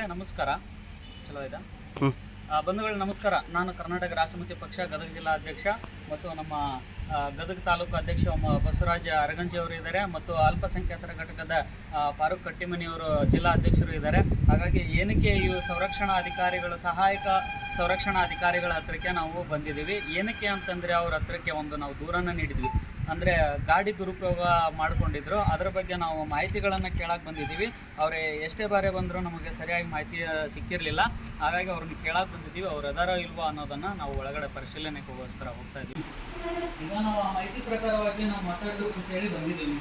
ಬಂಧುಗಳೇ ನಮಸ್ಕಾರ. ಚಲೋ ಆಯ್ತಾ ಬಂಧುಗಳೇ ನಮಸ್ಕಾರ. ನಾನು ಕರ್ನಾಟಕ ರಾಷ್ಟ್ರಮತಿ ಪಕ್ಷ ಗದಗ ಜಿಲ್ಲಾ ಅಧ್ಯಕ್ಷ ಮತ್ತು ನಮ್ಮ ಗದಗ ತಾಲೂಕು ಅಧ್ಯಕ್ಷ ಬಸವರಾಜ ಅರಗಂಜಿ ಅವರು ಇದ್ದಾರೆ ಮತ್ತು ಅಲ್ಪಸಂಖ್ಯಾತರ ಘಟಕದ ಫಾರೂಕ್ ಕಟ್ಟಿಮನಿಯವರು ಜಿಲ್ಲಾ ಅಧ್ಯಕ್ಷರು ಇದ್ದಾರೆ. ಹಾಗಾಗಿ ಏನಕ್ಕೆ ಇವು ಸಂರಕ್ಷಣಾ ಅಧಿಕಾರಿಗಳು ಸಹಾಯಕ ಸಂರಕ್ಷಣಾ ಅಧಿಕಾರಿಗಳ ಹತ್ರಕ್ಕೆ ನಾವು ಬಂದಿದ್ದೀವಿ? ಏನಕ್ಕೆ ಅಂತಂದರೆ ಅವ್ರ ಹತ್ರಕ್ಕೆ ಒಂದು ನಾವು ದೂರನ್ನು ನೀಡಿದ್ವಿ. ಅಂದರೆ ಗಾಡಿ ದುರುಪಯೋಗ ಮಾಡ್ಕೊಂಡಿದ್ರು. ಅದರ ಬಗ್ಗೆ ನಾವು ಮಾಹಿತಿಗಳನ್ನು ಕೇಳಕ್ಕೆ ಬಂದಿದ್ದೀವಿ. ಅವರೇ ಎಷ್ಟೇ ಬಾರಿ ಬಂದರೂ ನಮಗೆ ಸರಿಯಾಗಿ ಮಾಹಿತಿ ಸಿಕ್ಕಿರಲಿಲ್ಲ. ಹಾಗಾಗಿ ಅವ್ರನ್ನ ಕೇಳಕ್ಕೆ ಬಂದಿದ್ದೀವಿ. ಅವ್ರು ಅದಾರೋ ಇಲ್ವೋ ಅನ್ನೋದನ್ನು ನಾವು ಒಳಗಡೆ ಪರಿಶೀಲನೆಗೋಸ್ಕರ ಹೋಗ್ತಾ ಇದ್ದೀವಿ. ಈಗ ನಾವು ಮಾಹಿತಿ ಪ್ರಕಾರವಾಗಿ ನಾವು ಮಾತಾಡಬೇಕು ಅಂತ ಹೇಳಿ ಬಂದಿದ್ದೀವಿ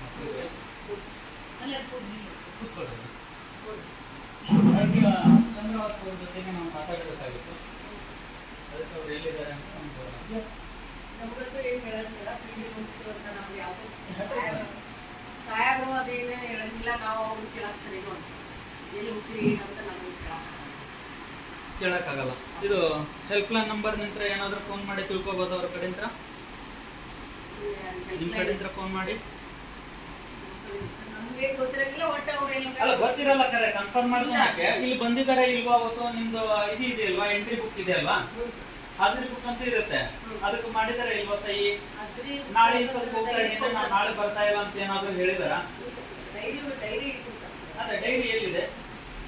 ಅವ್ರ ಜೊತೆಗೆ ನಾವು ಮಾತಾಡಬೇಕಾಗಿತ್ತು. ಅದಕ್ಕೆ ಅವ್ರು ಎಲ್ಲಿದ್ದಾರೆ ಅಂತ ನಮ್ಗಂತೂ ಏನ್ ಹೇಳಲ್ಲ ಸರ್ ಪ್ರೀತಿ ಮುಕ್ತು ಅಂತ ನಾವು ಯಾವ್ದು ಸಾಹೇಬರು ಅದೇನೇ ಹೇಳಂಗಿಲ್ಲ ನಾವು ಅವ್ರು ಕೇಳಕ್ ಸರಿನೂ ಅನ್ಸುತ್ತೆ ಎಲ್ಲಿ ಹುಟ್ಟಿರಿ ಏನಂತ ನಮ್ಗೆ ಕೇಳಕ್ ಕೇಳಕ್ಕಾಗಲ್ಲ. ಇದು ಹೆಲ್ಪ್ ಲೈನ್ ನಂಬರ್ ನಿಂತ್ರ ಏನಾದರೂ ಫೋನ್ ಮಾಡಿ ತಿಳ್ಕೊಬೋದು ಅವ್ರ ಕಡೆಯಿಂದ? ನಿಮ್ಮ ಕಡೆಯಿಂದ ಫೋನ್ ಮಾಡಿ. ಅಲ್ಲ ಗೊತ್ತಿರಲ್ಲ ಕರೆ. ಕನ್ಫರ್ಮ್ ಮಾಡ್ಕೊಳಕ್ಕೆ ಇಲ್ಲಿ. ಬಂದಿದ್ದಾರೆ ಇಲ್ವಾ ಅವತ್ತು? ನಿಮ್ದು ಇದು ಇದೆ ಅಲ್ವಾ ಎಂಟ್ರಿ ಬುಕ್ ಇದೆ ಅಲ್ವಾ ಹಾಜರಿ ಬುಕ್ ಅಂತ ಇರುತ್ತೆ ಅದಕ್ಕೆ ಮಾಡಿದಾರೆ ಇಲ್ವಾ ಸಹಿ? ನಾಳೆ ಇಪ್ಪತ್ತು ಹೋಗ್ತಾ ಇದ್ದೀನಿ ನಾನು ನಾಳೆ ಬರ್ತಾ ಇಲ್ಲ ಅಂತ ಏನಾದ್ರು ಹೇಳಿದಾರ? ಡೈರಿ ಡೈರಿ ಅದೇ ಎಲ್ಲಿದೆ?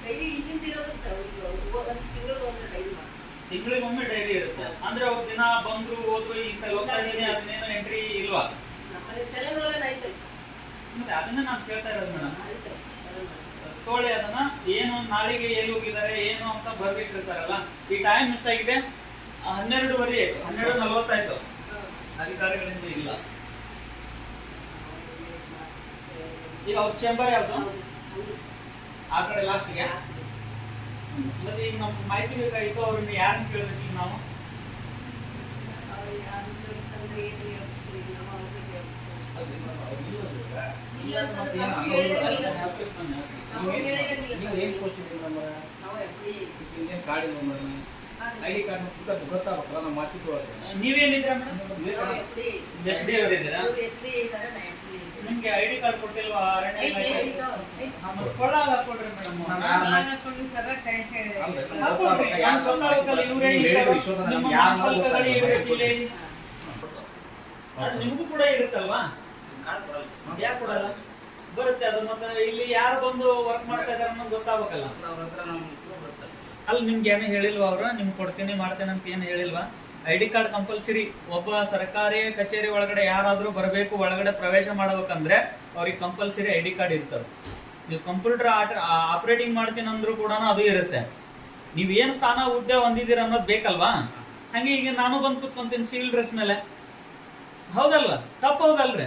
ಡೈರಿ ಈಗಿಂದ ಇರೋದು ಸರ್ ಈಗ ಒಂದು ತಿಂಗಳು ಒಂದು ಡೈರಿ ತಿಂಗಳಿಗೊಮ್ಮೆ ಡೈರಿ ಇರುತ್ತೆ. ಅಂದ್ರೆ ಅವ್ರ ದಿನ ಬಂದ್ರು ಹೋದ್ರು ಇಂತ ಹೋಗ್ತಾ ಇದ್ದೀನಿ ಅದನ್ನೇನು ಎಂಟ್ರಿ ಇಲ್ವಾ? ಮತ್ತೆ ಅದನ್ನ ನಾನ್ ಕೇಳ್ತಾ ಇರೋದು ಮೇಡಮ್ ತೋಳೆ ತೋಳಿ ಅದನ್ನ ಏನು ನಾಳೆಗೆ ಎಲ್ಲಿ ಹೋಗಿದ್ದಾರೆ ಏನು ಅಂತ ಬರ್ದಿಟ್ಟಿರ್ತಾರಲ್ಲ ಈ ಟೈಮ್ ಎಷ್ಟಾಗಿದೆ? ಹನ್ನೆರಡುವರೆ ಆಯ್ತು ಹನ್ನೆರಡು ನಲವತ್ತಾಯ್ತು ಅಧಿಕಾರಿಗಳಿಂದ ಇಲ್ಲ. ಈಗ ಅವ್ರ ಚೇಂಬರ್ ಯಾವ್ದು? ಆ ಕಡೆ ಲಾಸ್ಟ್ಗೆ ಮತ್ತೆ ಈಗ ನಮ್ಗೆ ಮಾಹಿತಿ ಬೇಕಾಗಿತ್ತು ಅವ್ರನ್ನ ಯಾರನ್ನ ಕೇಳ್ಬೇಕು ಈಗ ನಾವು? ಕಾರ್ಡ್ ನಮ್ಮ ಐ ಡಿ ಕಾರ್ಡ್ ನಮ್ಮ ಮಾತಿಗೆ ಒಳಗೆ ನೀವೇನಿದ್ರ ಮೇಡಮ್? ಎಸ್ ಡಿ ಅವರಿದ್ದೀರಾ ನಿಮ್ಗೆ ಐ ಡಿ ಕಾರ್ಡ್ ಕೊಟ್ಟಿಲ್ವಾ ಅರಣ್ಯ ಕೊಡಲ್ಲ ಕೊಡ್ರಿ ಮೇಡಮ್ ನಿಮಗೂ ಕೂಡ ಇರುತ್ತಲ್ವಾ? ಯಾಕೆ ಕೊಡಲ್ಲ? ಬರುತ್ತೆ ಅದು ಮತ್ತೆ ಇಲ್ಲಿ ಯಾರು ಬಂದು ವರ್ಕ್ ಮಾಡ್ತಾ ಇದಾರೆ ಅನ್ನೋದು ಗೊತ್ತಾಗಬೇಕಲ್ಲ. ಅಲ್ಲಿ ನಿಮ್ಗೆ ಏನು ಹೇಳಿಲ್ವಾ ಅವರು? ನಿಮ್ಗೆ ಕೊಡ್ತೀನಿ ಮಾಡ್ತೇನೆ ಅಂತ ಏನು ಹೇಳಿಲ್ವಾ? ಐ ಡಿ ಕಾರ್ಡ್ ಕಂಪಲ್ಸರಿ ಒಬ್ಬ ಸರ್ಕಾರಿ ಕಚೇರಿ ಒಳಗಡೆ ಯಾರಾದರೂ ಬರಬೇಕು ಒಳಗಡೆ ಪ್ರವೇಶ ಮಾಡಬೇಕಂದ್ರೆ ಅವ್ರಿಗೆ ಕಂಪಲ್ಸರಿ ಐ ಡಿ ಕಾರ್ಡ್ ಇರ್ತವೆ ನೀವು ಕಂಪ್ಯೂಟರ್ ಆಪರೇಟಿಂಗ್ ಮಾಡ್ತೀನಿ ಅಂದ್ರೂ ಕೂಡ ಅದು ಇರುತ್ತೆ. ನೀವು ಏನು ಸ್ಥಾನ ಹುದ್ದೆ ಹೊಂದಿದ್ದೀರ ಅನ್ನೋದು ಬೇಕಲ್ವಾ? ಹಂಗೆ ಈಗ ನಾನು ಬಂದು ಕೂತ್ಕೊಂತೀನಿ ಸಿವಿಲ್ ಡ್ರೆಸ್ ಮೇಲೆ. ಹೌದಲ್ವಾ ತಪ್ಪು ಹೌದಲ್ರಿ?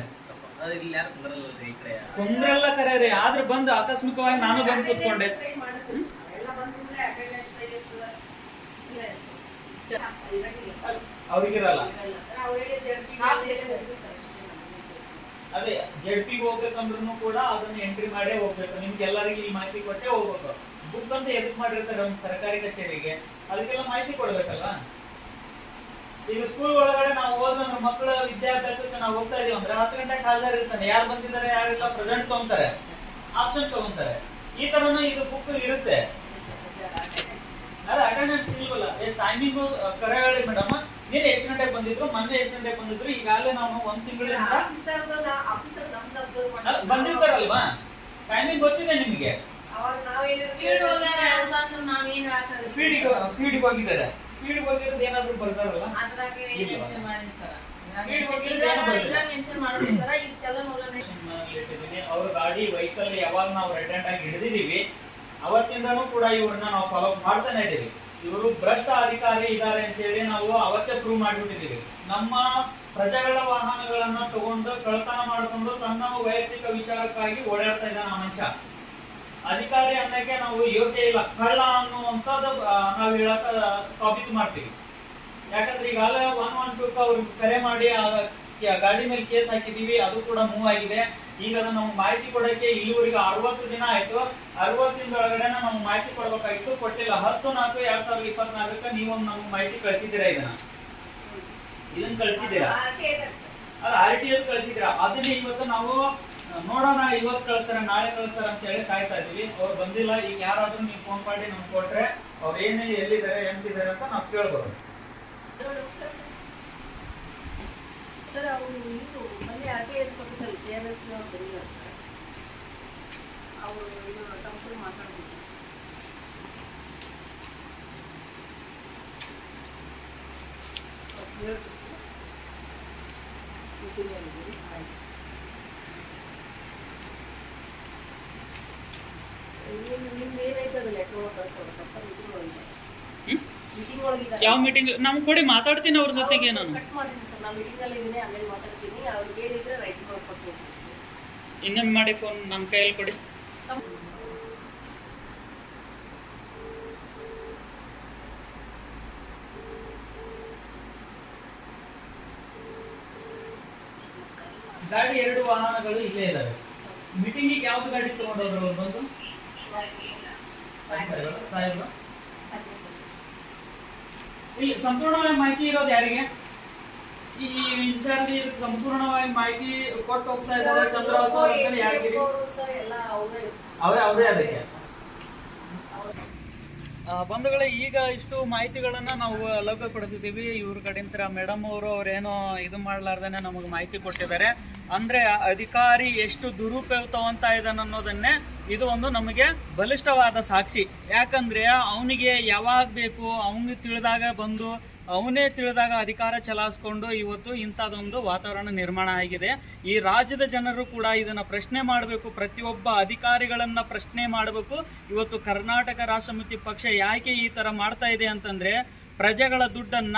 ತೊಂದ್ರೆ ಎಲ್ಲ ಕರೆ ರೀ. ಆದ್ರೆ ಬಂದು ಆಕಸ್ಮಿಕವಾಗಿ ನಾನು ಬಂದು ಕೂತ್ಕೊಂಡೆ. ಅದೇ ಜೆಡ್ ಪಿ ಹೋಗ್ಬೇಕಂದ್ರೂ ಕೂಡ ಅದನ್ನ ಎಂಟ್ರಿ ಮಾಡೇ ಹೋಗ್ಬೇಕು. ನಿಮ್ಗೆ ಎಲ್ಲರಿಗೂ ಈ ಮಾಹಿತಿ ಕೊಟ್ಟೆ ಹೋಗ್ಬೇಕು. ಬುಕ್ ಅಂತ ಎದಕ್ ಮಾಡಿರ್ತಾರೆ ನಮ್ಮ ಸರ್ಕಾರಿ ಕಚೇರಿಗೆ? ಅದಕ್ಕೆಲ್ಲ ಮಾಹಿತಿ ಕೊಡ್ಬೇಕಲ್ಲ ಈಗ ಸ್ಕೂಲ್ ಒಳಗಡೆ ನಾವು ಹೋದ್ರೆ ಮಕ್ಕಳ ವಿದ್ಯಾಭ್ಯಾಸಕ್ಕೆ ನಾವು ಹೋಗ್ತಾ ಇದೀವಿ ಅಂದ್ರೆ ಹತ್ತು ಗಂಟೆಗೆ ಹಾಜರ್ ಇರ್ತಾನೆ ಯಾರು ಬಂದಿದ್ದಾರೆ, ಯಾರಿಲ್ಲ ಪ್ರೆಸೆಂಟ್ ತಗೊಂತಾರೆ. ಆಪ್ಷನ್ ತಗೊಂತಾರೆ. ಈ ತರನು ಇದು ಬುಕ್ ಇರುತ್ತೆ. ಅದೇ ಅಟೆಂಡೆನ್ಸ್ ಇಲ್ವಲ್ಲ ಟೈಮಿಂಗು ಕರೆ ಹೇಳಿ ಮೇಡಮ್ ನೀನು ಎಷ್ಟು ಗಂಟೆಗೆ ಬಂದಿದ್ರು? ಮೊನ್ನೆ ಎಷ್ಟು ಗಂಟೆಗೆ ಬಂದಿದ್ರು? ಈಗಾಗಲೇ ನಾವು ಒಂದ್ ತಿಂಗಳಿಂದ ಅಲ್ಲ, ಬಂದಿರ್ತಾರಲ್ವಾ? ಟೈಮಿಂಗ್ ಗೊತ್ತಿದೆ ನಿಮಗೆ? ಫೀಡಿಗೆ ಫೀಡಿಗೆ ಹೋಗಿದ್ದಾರೆ. ಫೀಡಿಗೆ ಹೋಗಿರೋದು ಏನಾದ್ರು ಬರ್ತಾರಲ್ಲ? ಅವ್ರ ಗಾಡಿ ವೆಹಿಕಲ್ ಯಾವಾಗ ನಾವು ರೆಡೆಂಟ್ ಆಗಿ ಹಿಡಿದಿದೀವಿ ಅವತ್ತಿಂದನೂ ಕೂಡ ಇವ್ರನ್ನ ನಾವು ಫಾಲೋ ಮಾಡ್ತಾನೆ ಇದ್ದೀವಿ. ಇವರು ಭ್ರಷ್ಟ ಅಧಿಕಾರಿ ಇದ್ದಾರೆ ಅಂತ ಹೇಳಿ ನಾವು ಅವತ್ತೇ ಪ್ರೂವ್ ಮಾಡಿಬಿಟ್ಟಿದ್ದೀವಿ. ನಮ್ಮ ಪ್ರಜೆಗಳ ವಾಹನಗಳನ್ನ ತಗೊಂಡು ಕಳ್ಳತನ ಮಾಡಿಕೊಂಡು ತನ್ನ ವೈಯಕ್ತಿಕ ವಿಚಾರಕ್ಕಾಗಿ ಓಡಾಡ್ತಾ ಇದ್ದಾನೆ ಆ ಮನುಷ್ಯ ಅಧಿಕಾರಿ ಅನ್ನಕ್ಕೆ ನಾವು ಯೋಗ್ಯ ಇಲ್ಲ. ಕಳ್ಳ ಅನ್ನುವಂಥದ್ದು ನಾವು ಹೇಳಕ್ಕ ಸಾಬೀತು ಮಾಡ್ತೀವಿ. ಯಾಕಂದ್ರೆ ಈಗಾಗಲೇ ಒನ್ ಒನ್ ಟೂ ಅವ್ರು ಕರೆ ಮಾಡಿ ಗಾಡಿ ಮೇಲೆ ಕೇಸ್ ಹಾಕಿದೀವಿ, ಅದು ಕೂಡ ಮೂವ್ ಆಗಿದೆ. ಈಗ ಅದನ್ನ ನಾವು ಮಾಹಿತಿ ಕೊಡಕ್ಕೆ ಇಲ್ಲಿವರೆಗೆ ಅರವತ್ತು ದಿನ ಆಯ್ತು. ಅರವತ್ತು ದಿನದೊಳಗಡೆ ನಾವು ಮಾಹಿತಿ ಕೊಡ್ಬೇಕಾಗಿತ್ತು, ಕೊಟ್ಟಿಲ್ಲ. ಹತ್ತು ನಾಲ್ಕು, ಎರಡ್ ಸಾವಿರದ ಇಪ್ಪತ್ನಾಲ್ಕಕ್ಕೆ ನೀವು ನಮ್ಗೆ ಮಾಹಿತಿ ಕಳಿಸಿದ್ದೀರಾ ಇದನ್ನ? ಇದನ್ನ ಕಳಿಸಿದ್ದೀರಾ? ಅಲ್ಲ ಆರ್ ಟಿ ಎಲ್ ಕಳಿಸಿದ್ದೀರಾ? ಅದನ್ನ ಇವತ್ತು ನಾವು ನೋಡೋಣ. ಇವತ್ತು ಕಳಿಸ್ತಾರೆ, ನಾಳೆ ಕಳಿಸ್ತಾರೆ ಅಂತ ಹೇಳಿ ಕಾಯ್ತಾ ಇದೀವಿ ಅವ್ರು ಬಂದಿಲ್ಲ. ಈಗ ಯಾರಾದ್ರೂ ನೀವು ಫೋನ್ ಮಾಡಿ ನಮ್ಗೆ ಕೊಟ್ರೆ ಅವ್ರು ಏನೇ ಎಲ್ಲಿದ್ದಾರೆ, ಎಂತಿದ್ದಾರೆ ಅಂತ ನಾವು ಕೇಳ್ಬೋದು. ಅವರು ಇದು ಮೊನ್ನೆ ಆರ್ ಟಿ ಐ ಕೊಟ್ಟಿದ್ದಾರೆ ಕೆ ಆರ್ ಎಸ್ ಬಂದಿದ್ದಾರೆ ಸರ್ ಅವರು ಇದು ತಮ್ಮ ಮಾತಾಡ್ಬೇಕು ಹೇಳ್ರಿ ಸರ್ ಮೀಟಿಂಗಲ್ಲಿ ಆಯ್ತು ಸರ್ ಏನು ನಿಮ್ಗೆ ಏನೈತೆ ಅದು ಒಳಗೆ ಮೀಟಿಂಗ್ ಒಳಗಿದ್ದಾರೆ ಯಾವ ಮೀಟಿಂಗ್ ನಮ್ಗೆ ಕೊಡಿ ಮಾತಾಡ್ತೀನಿ ಅವ್ರ ಜೊತೆಗೆ ನಾನು. ಕಟ್ ಮಾಡಿದ್ದೀನಿ ಸರ್. ನಾನು ಮೀಟಿಂಗ್ ಅಲ್ಲಿ ಇದ್ದೀನಿ ಆಮೇಲೆ ಮಾತಾಡ್ತೀನಿ. ಅವ್ರಿಗೆ ಏನಿದ್ರೆ ರೈಟಿಂಗ್ ಕೊಟ್ಟು ಇನ್ನೊಮ್ಮೆ ಮಾಡಿ ಫೋನ್ ನಮ್ಮ ಕೈಯಲ್ಲಿ ಕೊಡಿ. ಗಾಡಿ ಎರಡು ವಾಹನಗಳು ಇಲ್ಲೇ ಇದಾವೆ. ಮೀಟಿಂಗಿಗೆ ಯಾವ್ದು ಗಾಡಿ ತಗೊಂಡೋದ್ರು ಅವ್ರು ಬಂದು? ಸಾಹೇಬ್ರು ಇಲ್ಲಿ ಸಂಪೂರ್ಣವಾಗಿ ಮಾಹಿತಿ ಇರೋದು ಯಾರಿಗೆ? ಈ ಇನ್ಚಾರ್ಜ್ ಇದಕ್ಕೆ ಸಂಪೂರ್ಣವಾಗಿ ಮಾಹಿತಿ ಕೊಟ್ಟು ಹೋಗ್ತಾ ಇದ್ದಾರೆ ಸರ್ ಅವರೇ. ಅವರೇ ಅವರೇ ಅದಕ್ಕೆ. ಬಂಧುಗಳೇ, ಈಗ ಇಷ್ಟು ಮಾಹಿತಿಗಳನ್ನು ನಾವು ಲಭ್ಯ ಪಡೆದಿದ್ದೀವಿ ಇವ್ರ ಕಡೆಯಿಂದ ಮೇಡಮ್ ಅವರು ಅವ್ರೇನೋ ಇದು ಮಾಡ್ಲಾರ್ದೇನೆ ನಮಗೆ ಮಾಹಿತಿ ಕೊಟ್ಟಿದ್ದಾರೆ. ಅಂದ್ರೆ ಅಧಿಕಾರಿ ಎಷ್ಟು ದುರುಪಯೋಗ ತಗೊಂತ ಇದ್ದಾನೆ ಅನ್ನೋದನ್ನೇ ಇದು ಒಂದು ನಮಗೆ ಬಲಿಷ್ಠವಾದ ಸಾಕ್ಷಿ. ಯಾಕಂದ್ರೆ ಅವನಿಗೆ ಯಾವಾಗ ಬೇಕು, ಅವನಿಗೆ ತಿಳಿದಾಗ ಬಂದು ಅವನೇ ತಿಳಿದಾಗ ಅಧಿಕಾರ ಚಲಾಯಿಸ್ಕೊಂಡು ಇವತ್ತು ಇಂಥದ್ದೊಂದು ವಾತಾವರಣ ನಿರ್ಮಾಣ ಆಗಿದೆ. ಈ ರಾಜ್ಯದ ಜನರು ಕೂಡ ಇದನ್ನು ಪ್ರಶ್ನೆ ಮಾಡಬೇಕು, ಪ್ರತಿಯೊಬ್ಬ ಅಧಿಕಾರಿಗಳನ್ನು ಪ್ರಶ್ನೆ ಮಾಡಬೇಕು. ಇವತ್ತು ಕರ್ನಾಟಕ ರಾಷ್ಟ್ರಮತಿ ಪಕ್ಷ ಯಾಕೆ ಈ ಥರ ಮಾಡ್ತಾ ಇದೆ ಅಂತಂದರೆ ಪ್ರಜೆಗಳ ದುಡ್ಡನ್ನ